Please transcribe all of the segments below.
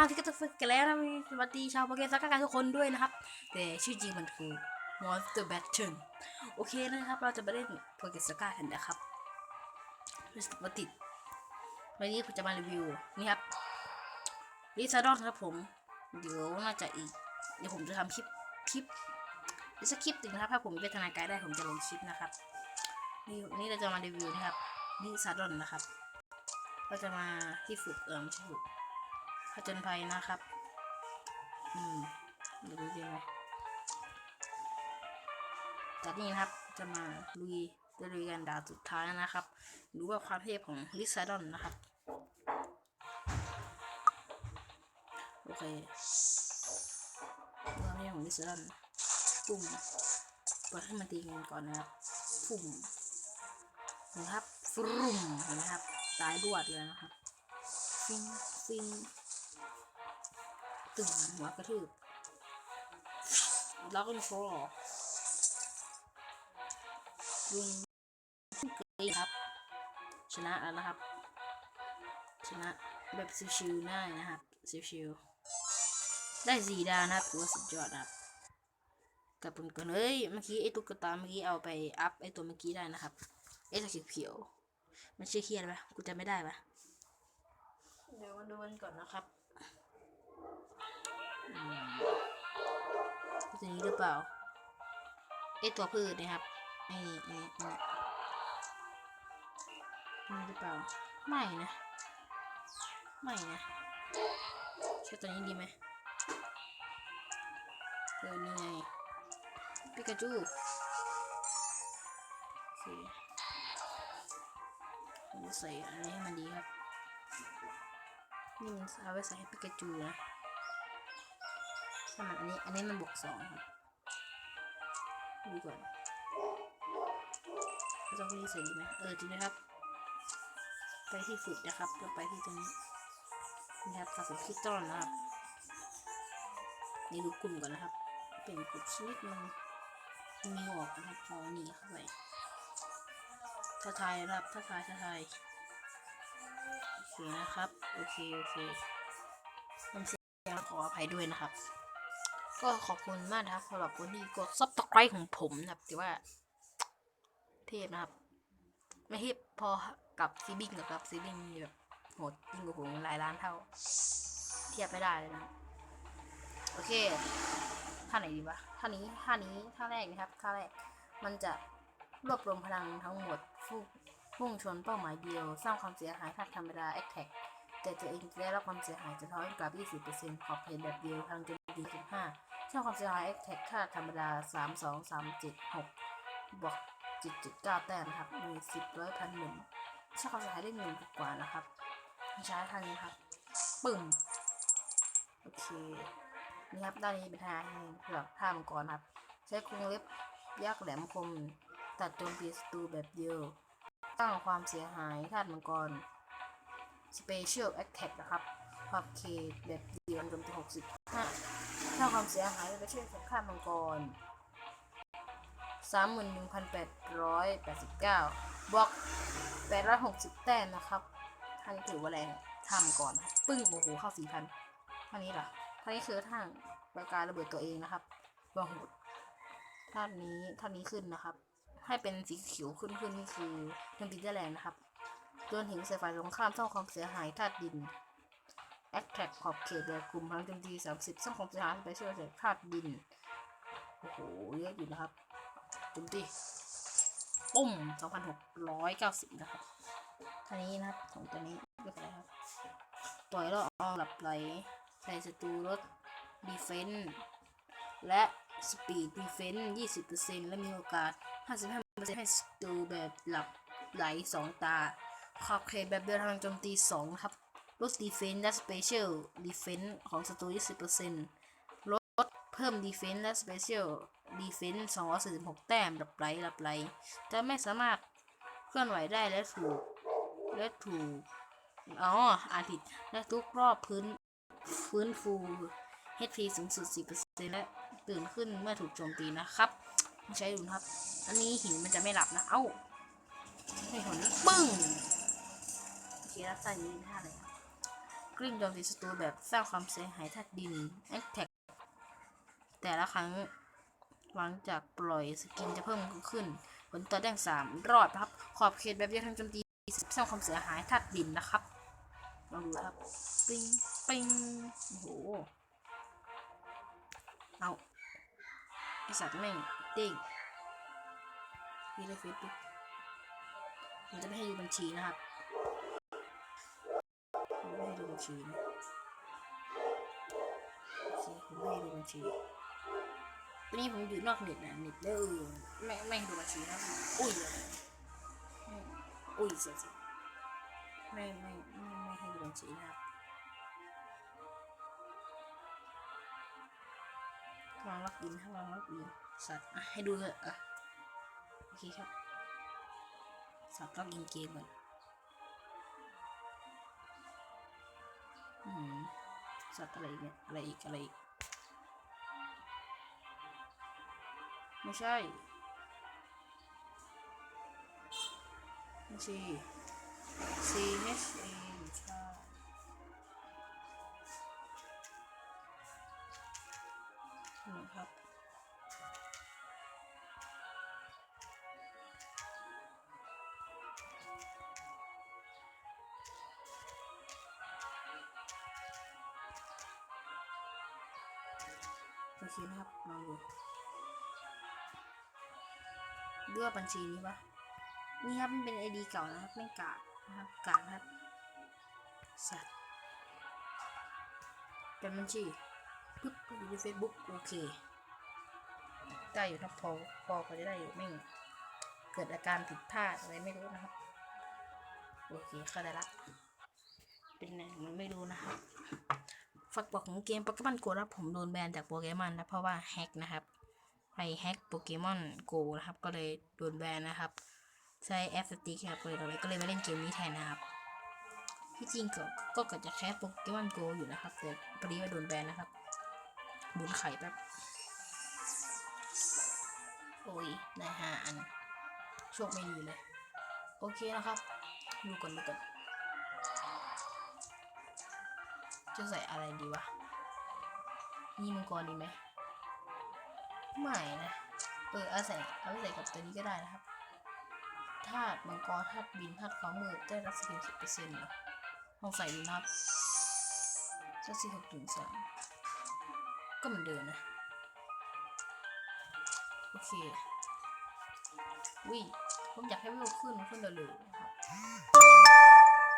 มาที่ก็จะฝึกกันแล้วนะมีสวัสดีชาวโปเกมอนซักกันทุกคนด้วยนะครับ แต่ชื่อจริงมันคือ Monster Battle โอเคนะครับ เราจะมาเล่นโปเกมอนซักกันนะครับรู้สึกว่าติดวันนี้ผมจะมารีวิวนี่ครับลิซาดอนครับผม เดี๋ยวน่าจะอีก เดี๋ยวผมจะทำคลิปคลิปอีกสักคลิปหนึ่งนะครับถ้าผมเป็นทนายกายได้ผมจะลงคลิปนะครับนี่นี่เราจะมารีวิวนะครับลิซาดอนนะครับเราจะมาที่ฝึกเออไม่ใช่ฝึก จญภัยนะครับ อืมเดี๋ยวดูดีไหมจากนี้นะครับจะมาลุยจะลุยกันดาวสุดท้ายนะครับ ดูว่าความเทพของลิซาดอนนะครับ โอเคความเทพของลิซาดอนปุ่มเปิดให้มันตีกันก่อนนะครับปุ่มนะครับฟรุมเห็นะครับ ตายรวดเลยนะครับ ฟิงฟิง ตึงหัวกระทืบล้วก็ฟลอลุงเกยครับ ชนะแล้วนะครับ ชนะแบบชิวๆได้นะครับชิวๆได้สีดาวนะครับถือว่าสุดยอดนะครับกับผมก่อนเฮ้ยเมื่อกี้ไอ้ตุ๊กตาเมื่อกี้เอาไปอัพไอ้ตัวเมื่อกี้ได้นะครับไอ้ตัวเขียวๆมันชื่อเคียอะไรปะกูจำไม่ได้ปะเดี๋ยวมาดูกันก่อนนะครับ ตัวนี้หรือเปล่าไอตัวพืชนะครับไอ้นี่ไอ้นี่นี่หรือเปล่า ไม่นะ ไม่นะใช่ตัวนี้ดีไหมเออนี่ไงปิกาจูโอเคผมจะใส่อันนี้ให้มันดีครับ นี่มันเอาไว้ใส่ให้ปิกาจูนะ้ามันอันนี้ อันนี้มันบวกสองครับดูก่อนเราจะที่ใส่ดีไหมเออจริงนะครับ ไปที่ฝึกนะครับแล้วไปที่ตรงนี้นะครับสะสมคริสตัลนะครับนี่ดูกลุ่มก่อนนะครับ เป็นกลุ่มชนิดหนึงมีออกนะครับพอหนีเข้าไปท้าทายนะครับท้าทายท้าทายโอเคนะครับ โอเค โอเคมันเสียงขออภัยด้วยนะครับ ก็ขอบคุณมากนะครับสำหรับคนที่กดซับสไครต์ของผมนะครับแต่ว่า เทพนะครับ ไม่เทพพอกับซีบิงกับกับซีบิงมีแบบโหดยิ่งกว่าผมหลายล้านเท่า เทียบไม่ได้เลยนะโอเคท่าไหนดีวะท่านี้ท่านี้ท่าแรกนะครับท่าแรกมันจะรวบรวมพลังทั้งหมดฟุ่งพุ่งชนเป้าหมายเดียว สร้างความเสียหายถ้าธรรมดาแอคแท็กแต่ตัวเองจะได้รับความเสียหายจะเท่ากับ 20%ขอบเขตแบบเดียวพลังจะดี15 สร้างความเสียหายแอคแท็กค่าธรรมดา 3 2 3 7 6บวก7.9 แต้มนครับ มี10ร้อยพันหนึ่งสร้างความเสียหายได้หนึ่งกว่านะครับใช้ทันนี้ครับ ปึ้มโอเค นี่ครับด้านนี้เป็นทางเผือกท่ามังกรครับ ใช้กรงเล็บยักษ์แหลมคม ตัดโจมตีศัตรูแบบเดียวสร้งความเสียหายธาตุมังกร Special Attack นะครับขอบเขตแบบเดียวโจมตี65 สร้างความเสียหายไปช่วยสังฆาตมังกร 31,889 บวก 860 แต้มนะครับท่านถือว่าแรงทำก่อนนะปึ้งโอ้โหเข้า 4,000ท่านี้ล่ะท่านี้คือท่าประการระเบิดตัวเองนะครับบาหุดท่านี้ท่านี้ขึ้นนะครับ ให้เป็นสีเขียวขึ้นขึ้นนี่คือโจมตีได้แรงนะครับโดนหินใส่ฝ่ายตรงข้ามสร้างความเสียหายธาตุดิน แอคแท็กขอบเขตแบบกลุ่มพลังโจมตี30สร้างความเสียหายไปช่วยใส่ธาตุดิน โอ้โห เยอะอยู่นะครับโจมตีปุ้ม2,690นะครับท่านี้นะครับของตัวนี้เรียกอะไรครับ ต่อยแล้วเอาหลับไหลใส่ศัตรูลดดีเฟนส์และสปีดดีเฟนส์20%และมีโอกาส55%ให้ศัตรูแบบหลับไหล2ตาขอบเขตแบบเดินทางโจมตี2นะครับ ลดดีเฟนส์และสเปเชียลดีเฟนส์ของศัตรู20%ลดเพิ่มดีเฟนส์และสเปเชียลดีเฟนส์246 แต้มหลับไหลหลับไหลจะไม่สามารถเคลื่อนไหวได้และถูก และถูก อ๋อ อ่านผิด และทุกรอบพื้นฟื้นฟู HP สูงสุด 10%และตื่นขึ้นเมื่อถูกโจมตีนะครับ ใช้ดูนะครับ อันนี้หินมันจะไม่หลับนะ เอ้าให้หนปึ้งโอเคแล้วใส่นี้ท่าอะไรครับ กลิ้งโจมตีศัตรูแบบสร้างความเสียหายธาตุดินแอคแท็กแต่ละครั้งหลังจากปล่อยสกินจะเพิ่มขึ้น ผลต่อแดงสามรอดครับ ขอบเขตแบบเดียวทั้งโจมตีสร้างความเสียหายธาตุดินนะครับลองดูครับ ปิ้งปิ้งโอ้โห เอาไอสัตว์แม่งเด้งนี่เลยเฟซบุ๊กผมจะไม่ให้ดูบัญชีนะครับ ผมไม่ให้ดูบัญชีนะโอเคผมไม่ให้ดูบัญชีวันนี้ผมอยู่นอกเน็ตนะเน็ตเด้อไม่ไม่ให้ดูบัญชีนะอุ้ยไม่อุ้ยเสียสิไม่ไม่ไม่ไม่ให้ดูบัญชีนะครับลองล็อกอินครับลองล็อกอินสัตว์อะให้ดูเถอะอะโอเคครับสับล็อกอินเกมก่อน สัตว์อะไรเนี่ยอะไรอีกอะไรอีก ไม่ใช่ ไม่ใช่ C H A ใช่นี่ครับ โอเคนะครับลองดูเลือกบัญชีนี้ปะนี่ครับมันเป็นไอดีเก่านะครับไม่กากนะครับกากนะครับสัตว์เป็นบัญชีปึ๊บไปดูในเฟซบุ๊กโอเคได้อยู่ครับพอพอก็จะได้อยู่ไม่เกิดอาการผิดพลาดอะไรไม่รู้นะครับโอเคเข้าใจละเป็นไงมันไม่รู้นะครับ ฝักบอกของเกมโปเกมอนโกแล้วผมโดนแบนจากโปเกมอนนะเพราะว่าแฮกนะครับไปแฮกโปเกมอนโกนะครับ ก็เลยโดนแบนนะครับ ใช้แอปสติ๊กครับก็เลยก็เลยมาเล่นเกมนี้แทนนะครับที่จริงก็ก็เกิดจะแคสโปเกมอนโกอยู่นะครับ แต่พอดีว่าโดนแบนนะครับบุญไข่แป๊บโอ้ยได้ห้าอันโชคไม่ดีเลย โอเคนะครับ ดูก่อนดูก่อน จะใส่อะไรดีวะนี่มังกรดีไหมไม่นะเออเอาใส่เอาใส่กับตัวนี้ก็ได้นะครับธาตุมังกรธาตุบินธาตุความมืดได้รับสกิลสิบเปอร์เซ็นต์เหรอลองใส่ดูนะครับสักสี่หกถึงสามก็เหมือนเดิมนะ โอเควิผมอยากให้วิวขึ้นขึ้นเร็วๆนะครับ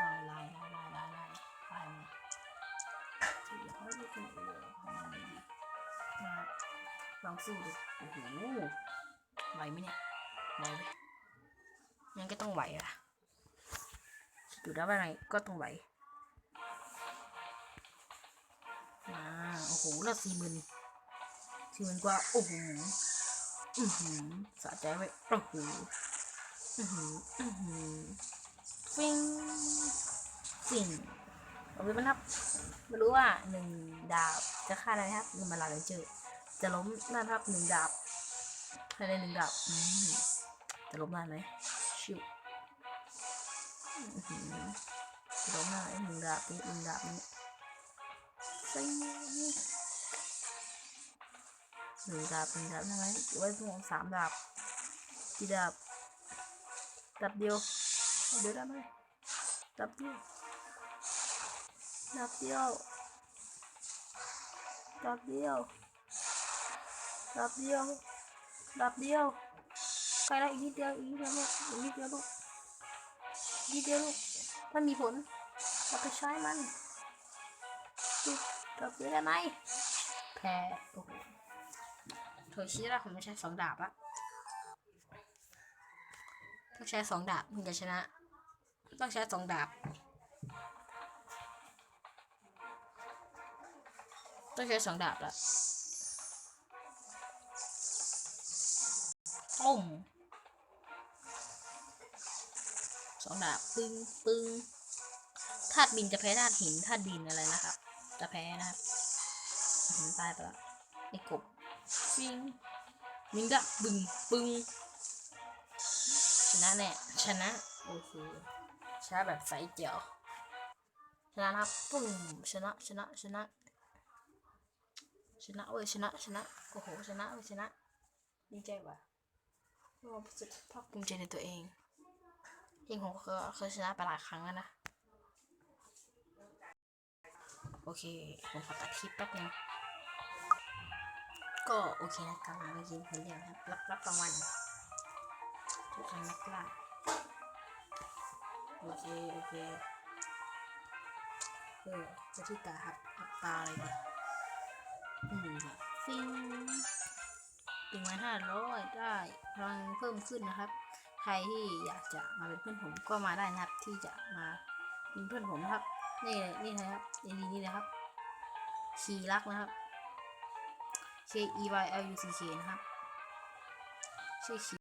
อ่าลาย เดี๋ยวให้ดูคุณโอ้มาลองสู้ดูโอ้โหไหวไหมเนี่ยไหวไหมงั้นก็ต้องไหวอะดูได้ว่าไงก็ต้องไหวอ่าโอ้โหแล้วสี่หมื่นสี่หมื่นกว่าโอ้โหอือหือสะใจไว้โอ้โหอือหืออือหือฟิงฟิงเอาไปมันนับไม่รู้ว่าหนึ่ง ดาบ จะฆ่านะครับมันมาลาเลเจอร์จะล้มนั่นครับหนึ่งดาบภายในหนึ่งดาบจะล้มได้ไหมชิวจะล้มได้หนึ่งดาบนี้หนึ่งดาบนี้ซิงหนึ่งดาบหนึ่งดาบได้ไหมหรือว่าสองสามดาบกี่ดาบดาบเดียวเดียวได้ไหมดาบเดียวดับเดียว ดับเดียวดับเดียวดับเดียวใกล้แล้วอีกนิดเดียวอีกนิดเดียวลูกอีกนิดเดียวลูกนิดเดียวลูกมันมีผลเราไปใช้มันดูดับเดียวได้ไหมแพ้โอ้โหโถชี้ล้วผมไม่ใช้สองดาบอะต้องใช้สองดาบถึงจะชนะ ต้องใช้สองดาบ ต้องใช้สองดาบละต้มสองดาบปึ้งปึ้งธาตุบินจะแพ้ธาตุหินธาตุดินอะไรนะครับ จะแพ้นะครับหินตายไปแล้วไอ้กบฟิงมิงกะบึงปึ้งชนะแน่ชนะโอเคชนะแบบใสเจียวชชนะนะครับปุ้มชนะชนะชนะ ชนะเว้ยชนะชนะโอ้โหชนะเว้ยชนะดีใจว่ะรู้สึกภาคภูมิใจในตัวเองจริงผมก็เคยเคยชนะไปหลายครั้งแล้วนะ โอเค ผมขอตัดคลิปแป๊บนึงก็โอเคนะครับเมื่อกี้คนเดียวนะครับ รับรับรางวัลทุกครั้งนักล่าโอเค โอเค เออไปที่ตาครับอับตาอะไรดี อืมฟิงถึงมาห้าร้อยได้พลังเพิ่มขึ้นนะครับ ใครที่อยากจะมาเป็นเพื่อนผมก็มาได้นะครับ ที่จะมาเป็นเพื่อนผมนะครับ นี่เลยนี่นะครับในี่นี่นะครับ คีรักนะครับ K E Y L U C K นะครับชื่อคี